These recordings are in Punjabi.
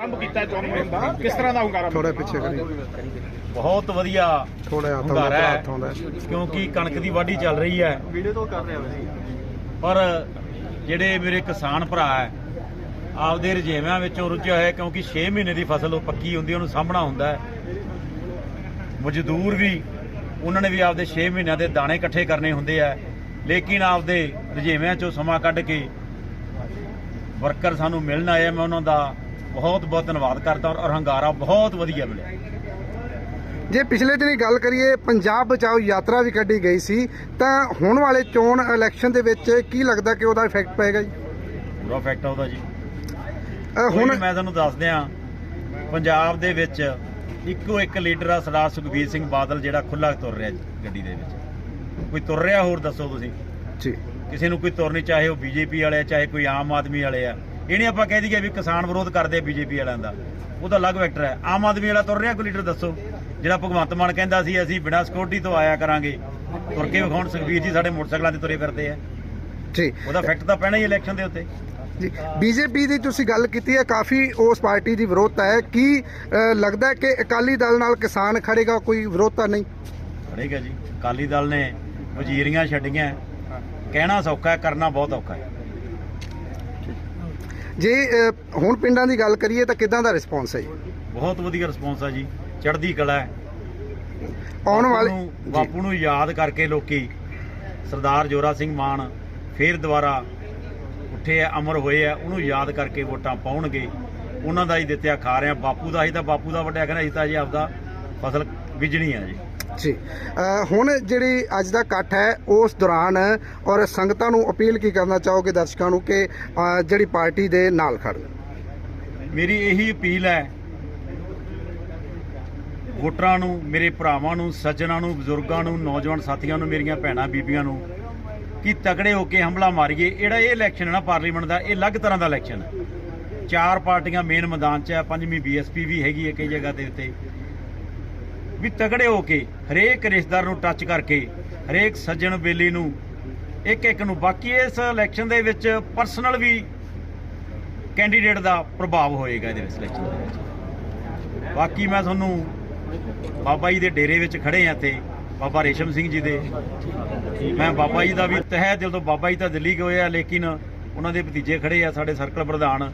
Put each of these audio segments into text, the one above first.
ਆਰੰਭ ਕੀਤਾ ਮੁਹਿੰਮ ਦਾ ਕਿਸ ਤਰ੍ਹਾਂ ਦਾ ਹੁੰਗਾਰਾ? ਥੋੜਾ ਪਿੱਛੇ ਕਰੀ। ਬਹੁਤ ਵਧੀਆ ਥੋੜਾ ਹੱਥ ਹੁੰਗਾਰਾ ਆਉਂਦਾ ਹੈ। ਹੱਥ ਆਉਂਦਾ। ਕਿਉਂਕਿ ਕਣਕ ਦੀ ਵਾਢੀ ਚੱਲ ਰਹੀ ਹੈ। ਵੀਡੀਓ ਤੋਂ ਕਰ ਰਿਹਾ ਵੈਸੇ। ਪਰ ਜਿਹੜੇ ਮੇਰੇ ਕਿਸਾਨ ਭਰਾ ਹੈ ਆਪਦੇ ਰਜੇਵਿਆਂ ਵਿੱਚੋਂ ਰੁੱਝਿਆ ਹੋਇਆ ਕਿਉਂਕਿ 6 ਮਹੀਨੇ ਦੀ ਫਸਲ ਉਹ ਪੱਕੀ ਹੁੰਦੀ ਉਹਨੂੰ ਸਾਂਭਣਾ ਹੁੰਦਾ ਮਜ਼ਦੂਰ ਵੀ ਉਹਨਾਂ ਨੇ ਵੀ ਆਪਦੇ 6 ਮਹੀਨਿਆਂ ਦੇ ਦਾਣੇ ਇਕੱਠੇ ਕਰਨੇ ਹੁੰਦੇ ਆ। ਲੇਕਿਨ ਆਪਦੇ ਰਜੇਵਿਆਂ ਚੋਂ ਸਮਾਂ ਕੱਢ ਕੇ ਵਰਕਰ ਸਾਨੂੰ ਮਿਲਣ ਆਏ ਮੈਂ ਉਹਨਾਂ ਦਾ ਬਹੁਤ ਬਹੁਤ ਧੰਨਵਾਦ ਕਰਦਾ ਔਰ ਹੰਗਾਰਾ ਬਹੁਤ ਵਧੀਆ ਮਿਲਿਆ। ਜੇ ਪਿਛਲੇ ਦਿਨੀ ਗੱਲ ਕਰੀਏ ਪੰਜਾਬ ਬਚਾਓ ਯਾਤਰਾ ਵੀ ਕੱਢੀ ਗਈ ਸੀ ਤਾਂ ਹੁਣ ਵਾਲੇ ਚੋਣ ਇਲੈਕਸ਼ਨ ਦੇ ਵਿੱਚ ਕੀ ਲੱਗਦਾ ਕਿ ਉਹਦਾ ਇਫੈਕਟ ਪਏਗਾ ਜੀ? ਪੂਰਾ ਫੈਕਟ ਆ ਉਹਦਾ ਜੀ। ਹੁਣ ਮੈਂ ਤੁਹਾਨੂੰ ਦੱਸ ਦਿਆਂ ਪੰਜਾਬ ਦੇ ਵਿੱਚ ਇੱਕੋ ਇੱਕ ਲੀਡਰ ਆ ਸਰਦਾਰ ਸੁਖਬੀਰ ਸਿੰਘ ਬਾਦਲ ਜਿਹੜਾ ਖੁੱਲਾ ਤੁਰ ਰਿਹਾ ਜੀ ਗੱਡੀ ਦੇ ਵਿੱਚ। ਕੋਈ ਤੁਰ ਰਿਹਾ ਹੋਰ ਦੱਸੋ ਤੁਸੀਂ? ਜੀ। ਕਿਸੇ ਨੂੰ ਕੋਈ ਤੁਰ ਨਹੀਂ ਚਾਹੇ ਉਹ ਬੀਜੇਪੀ ਵਾਲੇ ਚਾਹੇ ਕੋਈ ਆਮ ਆਦਮੀ ਵਾਲੇ ਆ ਇਹਨੇ ਆਪਾਂ ਕਹਿ ਦਈਏ ਵੀ ਕਿਸਾਨ ਵਿਰੋਧ ਕਰਦੇ ਬੀਜੇਪੀ ਵਾਲਿਆਂ ਦਾ ਉਹਦਾ ਅਲੱਗ ਵੈਕਟਰ ਹੈ। ਆਮ ਆਦਮੀ ਵਾਲਾ ਤੁਰ ਰਿਹਾ ਕੋਈ ਲੀਡਰ ਦੱਸੋ? ਜਿਹੜਾ ਭਗਵੰਤ ਮਾਨ ਕਹਿੰਦਾ ਸੀ ਅਸੀਂ ਬਿਨਾਂ ਸਿਕਿਉਰਿਟੀ ਤੋਂ ਆਇਆ ਕਰਾਂਗੇ। ਤੁਰ ਕੇ ਵਿਖਾਉਣ ਸੁਖਬੀਰ ਜੀ ਸਾਡੇ ਮੋਟਰਸਾਈਕਲਾਂ ਤੇ ਤੁਰੇ ਫਿਰਦੇ ਆ। ਜੀ। ਉਹਦਾ ਫੈਕਟ ਤਾਂ ਪੈਣਾ ਹੀ ਇਲੈਕਸ਼ਨ ਦੇ ਉੱਤੇ। ਜੀ ਬੀਜੇਪੀ ਦੀ ਤੁਸੀਂ ਗੱਲ ਕੀਤੀ ਹੈ ਕਾਫੀ ਉਸ ਪਾਰਟੀ ਦੀ ਵਿਰੋਧਤਾ ਹੈ। ਕੀ ਲੱਗਦਾ ਕਿ ਅਕਾਲੀ ਦਲ ਨਾਲ ਕਿਸਾਨ ਖੜੇਗਾ ਕੋਈ ਵਿਰੋਧਤਾ ਨਹੀਂ? ਫੜੇਗਾ ਜੀ। ਅਕਾਲੀ ਦਲ ਨੇ ਵਜ਼ੀਰੀਆਂ ਛੱਡੀਆਂ। ਕਹਿਣਾ ਸੌਖਾ ਹੈ ਕਰਨਾ ਬਹੁਤ ਔਖਾ ਹੈ। ਜੇ ਹੁਣ ਪਿੰਡਾਂ ਦੀ ਗੱਲ ਕਰੀਏ ਤਾਂ ਕਿਦਾਂ ਦਾ ਰਿਸਪੌਂਸ ਹੈ ਜੀ? ਬਹੁਤ ਵਧੀਆ ਰਿਸਪੌਂਸ ਹੈ ਜੀ ਚੜ੍ਹਦੀ ਕਲਾ ਹੈ। ਆਉਣ ਵਾਲੇ ਬਾਪੂ ਨੂੰ ਯਾਦ ਕਰਕੇ ਲੋਕੀ ਸਰਦਾਰ ਜੋਰਾ ਸਿੰਘ ਮਾਨ ਫੇਰ ਦੁਬਾਰਾ ਉੱਠੇ ਆ ਅਮਰ ਹੋਏ ਆ ਉਹਨੂੰ ਯਾਦ ਕਰਕੇ ਵੋਟਾਂ ਪਾਉਣਗੇ। ਉਹਨਾਂ ਦਾ ਹੀ ਦਿੱਤਿਆ ਖਾ ਰਹੇ ਆ ਬਾਪੂ ਦਾ ਹੀ ਤਾਂ ਬਾਪੂ ਦਾ ਵੱਡਿਆ ਕਹਿੰਦਾ ਅਸੀਂ ਤਾਂ ਜੀ ਆਪਦਾ ਫਸਲ ਬੀਜਣੀ ਆ ਜੀ। ਜੀ। ਹੁਣ ਜਿਹੜੀ ਅੱਜ ਦਾ ਇਕੱਠ ਹੈ, ਉਸ ਦੌਰਾਨ ਔਰ ਸੰਗਤਾਂ ਨੂੰ ਅਪੀਲ ਕੀ ਕਰਨਾ ਚਾਹੋਗੇ ਦਰਸ਼ਕਾਂ ਨੂੰ ਕਿ ਜਿਹੜੀ ਪਾਰਟੀ ਦੇ ਨਾਲ ਖੜਨ ਮੇਰੀ ਇਹੀ ਅਪੀਲ ਹੈ, ਵੋਟਰਾਂ ਨੂੰ, ਮੇਰੇ ਭਰਾਵਾਂ ਨੂੰ, ਸੱਜਣਾਂ ਨੂੰ, ਬਜ਼ੁਰਗਾਂ ਨੂੰ, ਨੌਜਵਾਨ ਸਾਥੀਆਂ ਨੂੰ, ਮੇਰੀਆਂ ਭੈਣਾਂ, ਬੀਬੀਆਂ ਨੂੰ, ਕਿ ਤਕੜੇ ਹੋ ਕੇ ਹਮਲਾ ਮਾਰੀਏ। ਜਿਹੜਾ ਇਹ ਇਲੈਕਸ਼ਨ ਹੈ ਨਾ ਪਾਰਲੀਮੈਂਟ ਦਾ, ਇਹ ਅਲੱਗ ਤਰ੍ਹਾਂ ਦਾ ਇਲੈਕਸ਼ਨ ਹੈ। ਚਾਰ ਪਾਰਟੀਆਂ ਮੇਨ ਮੈਦਾਨ 'ਚ ਹੈ, ਪੰਜਵੀਂ ਬੀਐਸਪੀ ਵੀ ਹੈਗੀ ਹੈ ਕਈ ਜਗ੍ਹਾ ਦੇ ਉੱਤੇ। ਵੀ ਤਗੜੇ ਹੋ ਕੇ ਹਰੇਕ ਰਿਸ਼ਤੇਦਾਰ ਨੂੰ ਟੱਚ ਕਰਕੇ, ਹਰੇਕ ਸੱਜਣ ਬੇਲੀ ਨੂੰ ਇੱਕ ਇੱਕ ਨੂੰ, ਬਾਕੀ ਇਸ ਇਲੈਕਸ਼ਨ ਦੇ ਵਿੱਚ ਪਰਸਨਲ ਵੀ ਕੈਂਡੀਡੇਟ ਦਾ ਪ੍ਰਭਾਵ ਹੋਏਗਾ ਇਹਦੇ ਵਿੱਚ ਇਲੈਕਸ਼ਨ ਦੇ ਵਿੱਚ। ਬਾਕੀ ਮੈਂ ਤੁਹਾਨੂੰ ਬਾਬਾ ਜੀ ਦੇ ਡੇਰੇ ਵਿੱਚ ਖੜੇ ਆ ਇੱਥੇ, ਬਾਬਾ ਰੇਸ਼ਮ ਸਿੰਘ ਜੀ ਦੇ। ਮੈਂ ਬਾਬਾ ਜੀ ਦਾ ਵੀ ਤਹਿ ਦਿਲ ਤੋਂ ਬਾਬਾ ਜੀ ਤਾਂ ਦਿੱਲੀ ਗਏ ਆ, ਲੇਕਿਨ ਉਹਨਾਂ ਦੇ ਭਤੀਜੇ ਖੜੇ ਆ ਸਾਡੇ ਸਰਕਲ ਪ੍ਰਧਾਨ।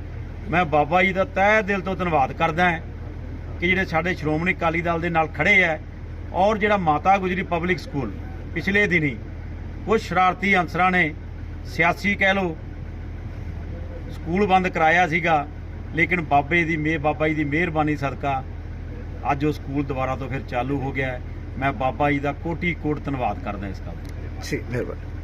ਮੈਂ ਬਾਬਾ ਜੀ ਦਾ ਤਹਿ ਦਿਲ ਤੋਂ ਧੰਨਵਾਦ ਕਰਦਾ ਹਾਂ। ਕਿ ਜਿਹੜੇ ਸਾਡੇ ਸ਼੍ਰੋਮਣੀ ਅਕਾਲੀ ਦਲ ਦੇ ਨਾਲ ਖੜੇ ਆ ਔਰ ਜਿਹੜਾ ਮਾਤਾ ਗੁਜਰੀ ਪਬਲਿਕ ਸਕੂਲ ਪਿਛਲੇ ਦਿਨੀ ਕੁਝ ਸ਼ਰਾਰਤੀ ਅਨਸਰਾਂ ਨੇ ਸਿਆਸੀ ਕਹਿ ਲੋ ਸਕੂਲ ਬੰਦ ਕਰਾਇਆ ਸੀਗਾ, ਲੇਕਿਨ ਬਾਬੇ ਦੀ ਮਿਹਰ ਬਾਬਾ ਜੀ ਦੀ ਮਿਹਰਬਾਨੀ ਸਦਕਾ ਅੱਜ ਉਹ ਸਕੂਲ ਦੁਬਾਰਾ ਤੋਂ ਫਿਰ ਚਾਲੂ ਹੋ ਗਿਆ ਮੈਂ ਬਾਬਾ ਜੀ ਦਾ ਕੋਟੀ ਕੋਟ ਧੰਨਵਾਦ ਕਰਦਾ ਇਸ ਗੱਲ ਦਾ। ਜੀ, ਮਿਹਰਬਾਨੀ।